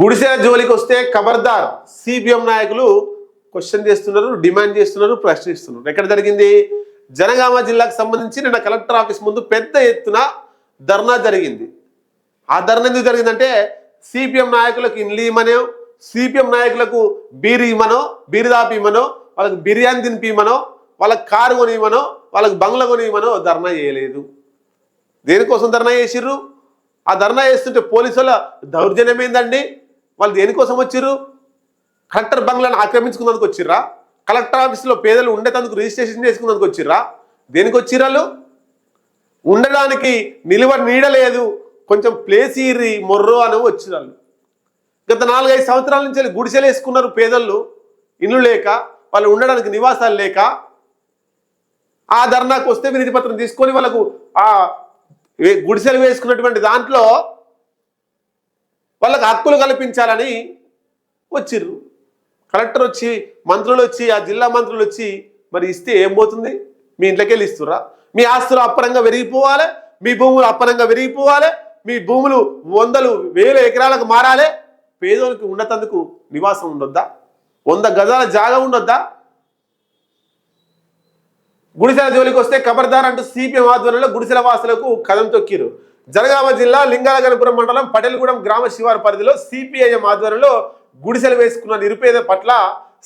గుడిసెల జోలికి వస్తే ఖబర్దార్ సిపిఎం నాయకులు క్వశ్చన్ చేస్తున్నారు డిమాండ్ చేస్తున్నారు ప్రశ్నిస్తున్నారు. ఎక్కడ జరిగింది? జనగామ జిల్లాకు సంబంధించి నిన్న కలెక్టర్ ఆఫీస్ ముందు పెద్ద ఎత్తున ధర్నా జరిగింది. ఆ ధర్నా ఎందుకు జరిగిందంటే సిపిఎం నాయకులకు ఇండ్లు ఇమ్మనో సిపిఎం నాయకులకు బీరు ఇమ్మనో బీరుదాపి ఇమ్మనో వాళ్ళకి బిర్యానీ తినిపిమనో వాళ్ళకి కారు కొనివ్వనో వాళ్ళకి బంగ్లా కొనివ్వనో ధర్నా చేయలేదు. దేనికోసం ధర్నా చేసిర్రు? ఆ ధర్నా చేస్తుంటే పోలీసుల దౌర్జన్యం ఏందండి? వాళ్ళు దేనికోసం వచ్చారు కలెక్టర్ బంగ్లాను ఆక్రమించుకున్నందుకు వచ్చిర్రా? కలెక్టర్ ఆఫీస్లో పేదలు ఉండేటందుకు రిజిస్ట్రేషన్ చేసుకున్నందుకు వచ్చిర్రా? దేనికి వచ్చిర్రాళ్ళు ఉండడానికి నిలువ నీడలేదు కొంచెం ప్లేస్ ఇర్రి మొర్రో అని వచ్చిరాళ్ళు గత నాలుగైదు సంవత్సరాల నుంచి వెళ్ళి గుడిసెలు వేసుకున్నారు పేదలు ఇల్లు లేక వాళ్ళు ఉండడానికి నివాసాలు లేక. ఆ ధర్నాకు వస్తే వినతి పత్రం తీసుకొని వాళ్ళకు ఆ గుడిసెలు వేసుకున్నటువంటి దాంట్లో వాళ్ళకి హక్కులు కల్పించాలని వచ్చిర్రు. కలెక్టర్ వచ్చి మంత్రులు వచ్చి ఆ జిల్లా మంత్రులు వచ్చి మరి ఇస్తే ఏం పోతుంది? మీ ఇంట్లోకి వెళ్ళి ఇస్తుర్రా? మీ ఆస్తులు అప్పనంగా విరిగిపోవాలి మీ భూములు అప్పనంగా విరిగిపోవాలి మీ భూములు వందలు వేల ఎకరాలకు మారాలి. పేదోనికి ఉన్నతందుకు నివాసం ఉండొద్దా? వంద గజాల జాగా ఉండొద్దా? గుడిసెల జోలికి వస్తే ఖబర్దార్ అంటూ సిపిఎం ఆధ్వర్యంలో గుడిసెల వాసులకు కథం తొక్కిరు జనగామ జిల్లా లింగాలగనపురం మండలం పటేల్గూడెం గ్రామ శివారు పరిధిలో సిపిఐఎం ఆధ్వర్యంలో గుడిసెలు వేసుకున్న నిరుపేద పట్ల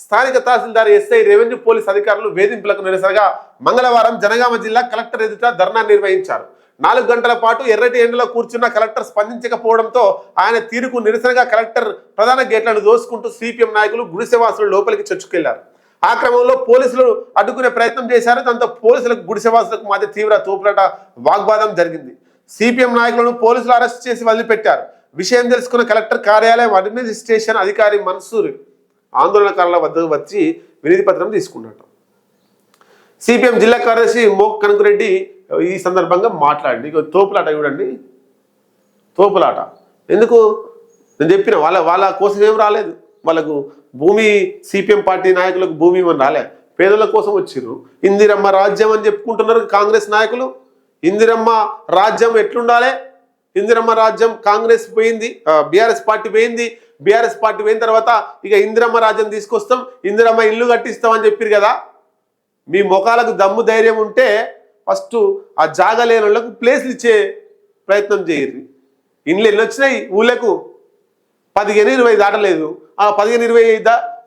స్థానిక తహసీల్దార్ ఎస్ఐ రెవెన్యూ పోలీస్ అధికారులు వేధింపులకు నిరసనగా మంగళవారం జనగామ జిల్లా కలెక్టర్ ఎదుట ధర్నా నిర్వహించారు. నాలుగు గంటల పాటు ఎర్రటి ఎండలో కూర్చున్న కలెక్టర్ స్పందించకపోవడంతో ఆయన తీరుకు నిరసనగా కలెక్టర్ ప్రధాన గేట్లను దోసుకుంటూ సిపిఎం నాయకులు గుడిసెవాసులు లోపలికి చొచ్చుకెళ్ళారు. ఆ క్రమంలో పోలీసులు అడ్డుకునే ప్రయత్నం చేశారు. దాంతో పోలీసులకు గుడిసెవాసులకు మధ్య తీవ్ర తోపులాట వాగ్వాదం జరిగింది. సిపిఎం నాయకులను పోలీసులు అరెస్ట్ చేసి వదిలిపెట్టారు. విషయం తెలుసుకున్న కలెక్టర్ కార్యాలయం అడ్మినిస్ట్రేషన్ అధికారి మన్సూర్ ఆందోళనకారుల వద్దకు వచ్చి వినతి పత్రం తీసుకున్నట్టు. సిపిఎం జిల్లా కార్యదర్శి మోక్ కనకరెడ్డి ఈ సందర్భంగా మాట్లాడండి. తోపులాట చూడండి. తోపులాట. ఎందుకు? నేను చెప్పిన వాళ్ళ వాళ్ళ కోసం ఏం రాలేదు. వాళ్ళకు భూమి సిపిఎం పార్టీ నాయకులకు భూమి ఇవ్వని రాలే. పేదల కోసం వచ్చిర్రు. ఇందిరమ్మ రాజ్యం అని చెప్పుకుంటున్నారు కాంగ్రెస్ నాయకులు. ఇందిరమ్మ రాజ్యం ఎట్లుండాలి? ఇందిరమ్మ రాజ్యం కాంగ్రెస్ పోయింది బీఆర్ఎస్ పార్టీ పోయింది. బీఆర్ఎస్ పార్టీ పోయిన తర్వాత ఇక ఇందిరమ్మ రాజ్యం తీసుకొస్తాం ఇందిరమ్మ ఇల్లు కట్టిస్తాం అని చెప్పారు కదా. మీ ముఖాలకు దమ్ము ధైర్యం ఉంటే ఫస్ట్ ఆ జాగా లేని వాళ్ళకు ప్లేస్లు ఇచ్చే ప్రయత్నం చేయరు ఇండ్లు ఎన్ని వచ్చినాయి? ఊళ్ళకు పదిహేను ఇరవై దాటలేదు. ఆ పదిహేను ఇరవై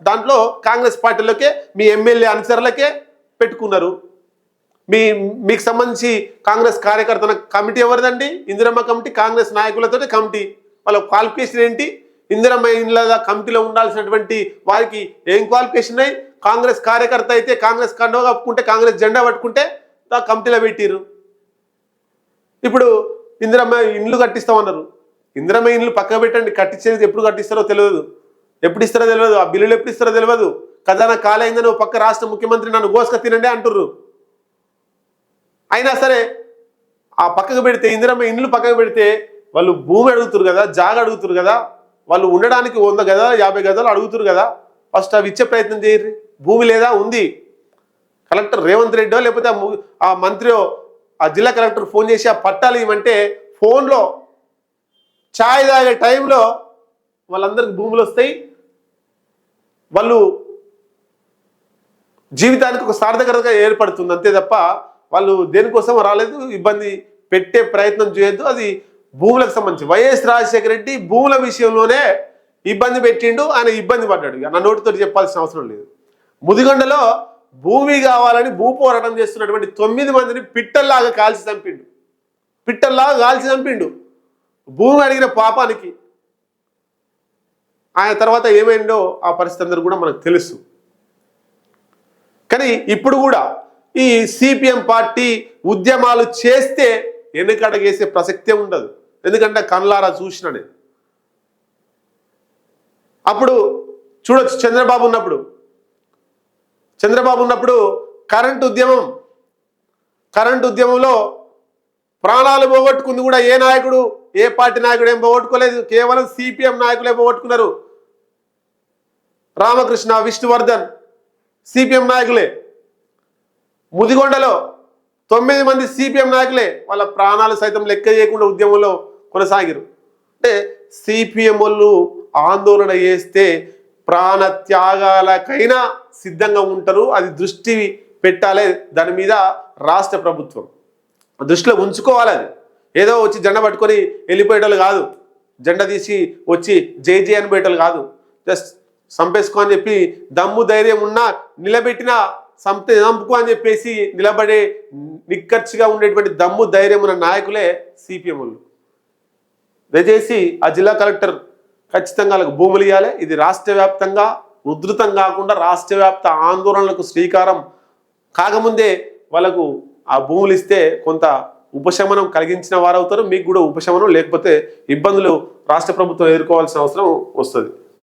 దాంట్లో కాంగ్రెస్ పార్టీలోకే మీ ఎమ్మెల్యే అనుచరులకే పెట్టుకున్నారు. మీ మీకు సంబంధించి కాంగ్రెస్ కార్యకర్తల కమిటీ ఎవరిదండి? ఇందిరమ్మ కమిటీ కాంగ్రెస్ నాయకులతో కమిటీ. వాళ్ళ క్వాలిఫికేషన్ ఏంటి? ఇందిరమ్మ ఇండ్ల కమిటీలో ఉండాల్సినటువంటి వారికి ఏం క్వాలిఫికేషన్ ఉన్నాయి కాంగ్రెస్ కార్యకర్త అయితే కాంగ్రెస్ కండవ కప్పుకుంటే కాంగ్రెస్ జెండా పట్టుకుంటే కమిటీలో పెట్టిరు ఇప్పుడు ఇందిరమ్మ ఇండ్లు కట్టిస్తామన్నారు ఇందిరమ్మ ఇండ్లు పక్కన పెట్టండి. కట్టించేది ఎప్పుడు కట్టిస్తారో తెలియదు. ఎప్పుడు ఇస్తారో తెలియదు. ఆ బిల్లులు ఎప్పుడు ఇస్తారో తెలియదు. ఖజానా కాలైందని ఓ పక్క రాష్ట్ర ముఖ్యమంత్రి నన్ను గోసుక తినండి అంటుర్రు. అయినా సరే ఆ పక్కకు పెడితే ఇందిరమ్మ ఇండ్లు పక్కకు పెడితే వాళ్ళు భూమి అడుగుతురు కదా జాగ అడుగుతురు కదా వాళ్ళు ఉండడానికి వంద గదాలు యాభై గదాలు అడుగుతురు కదా ఫస్ట్ అవి ఇచ్చే ప్రయత్నం చేయరు. భూమి లేదా? ఉంది. కలెక్టర్ రేవంత్ రెడ్డో లేకపోతే ఆ మంత్రియో ఆ జిల్లా కలెక్టర్ ఫోన్ చేసి ఆ పట్టాలు ఇవ్వమంటే ఫోన్లో ఛాయ్ తాగే టైంలో వాళ్ళందరికి భూములు వస్తాయి. వాళ్ళు జీవితానికి ఒక సార్థకత ఏర్పడుతుంది. అంతే తప్ప వాళ్ళు దేనికోసం రాలేదు? ఇబ్బంది పెట్టే ప్రయత్నం చేయొద్దు. అది భూములకు సంబంధించి. వైఎస్ రాజశేఖర రెడ్డి భూముల విషయంలోనే ఇబ్బంది పెట్టిండు. ఆయన ఇబ్బంది పడ్డాడు. ఇక నా నోటితో చెప్పాల్సిన అవసరం లేదు. ముదిగొండలో భూమి కావాలని భూ పోరాటం చేస్తున్నటువంటి తొమ్మిది మందిని పిట్టల్లాగా కాల్చి చంపిండు. పిట్టల్లాగా కాల్చి చంపిండు. భూమి అడిగిన పాపానికి. ఆయన తర్వాత ఏమైందో ఆ పరిస్థితి అందరూ కూడా మనకు తెలుసు. కానీ ఇప్పుడు కూడా ఈ సిపిఎం పార్టీ ఉద్యమాలు చేస్తే వెనుకడగేసే ప్రసక్తే ఉండదు. ఎందుకంటే కన్లారా చూసిన నేను. అప్పుడు చూడొచ్చు చంద్రబాబు ఉన్నప్పుడు. చంద్రబాబు ఉన్నప్పుడు కరెంట్ ఉద్యమం. కరెంట్ ఉద్యమంలో ప్రాణాలు పోగొట్టుకుంది కూడా ఏ నాయకుడు ఏ పార్టీ నాయకుడు ఏం పోగొట్టుకోలేదు. కేవలం సిపిఎం నాయకులే పోగొట్టుకున్నారు. రామకృష్ణ విష్ణువర్ధన్ సిపిఎం నాయకులే. ముదిగొండలో తొమ్మిది మంది సిపిఎం నాయకులే వాళ్ళ ప్రాణాలు సైతం లెక్క చేయకుండా ఉద్యమంలో కొనసాగిరు అంటే సిపిఎం వాళ్ళు ఆందోళన చేస్తే ప్రాణ త్యాగాలకైనా సిద్ధంగా ఉంటారు. అది దృష్టి పెట్టాలి దాని మీద రాష్ట్ర ప్రభుత్వం. దృష్టిలో ఉంచుకోవాలి అది. ఏదో వచ్చి జెండా పట్టుకొని వెళ్ళిపోయేటోళ్ళు కాదు. జెండా తీసి వచ్చి జై జే అని పోయేటోళ్ళు కాదు. జస్ట్ సంపేసుకో అని చెప్పి దమ్ము ధైర్యం ఉన్నా నిలబెట్టిన సంపే చంపుకో అని చెప్పేసి నిలబడే నిక్కర్చిగా ఉండేటువంటి దమ్ము ధైర్యం ఉన్న నాయకులే సిపిఎంలు దయచేసి ఆ జిల్లా కలెక్టర్ ఖచ్చితంగా వాళ్ళకు భూములు ఇవ్వాలి ఇది రాష్ట్ర వ్యాప్తంగా ఉధృతం కాకుండా రాష్ట్ర వ్యాప్త ఆందోళనలకు శ్రీకారం కాకముందే వాళ్ళకు ఆ భూములు ఇస్తే కొంత ఉపశమనం కలిగించిన వారవుతారు. మీకు కూడా ఉపశమనం లేకపోతే ఇబ్బందులు రాష్ట్ర ప్రభుత్వం ఎదుర్కోవాల్సిన అవసరం వస్తుంది.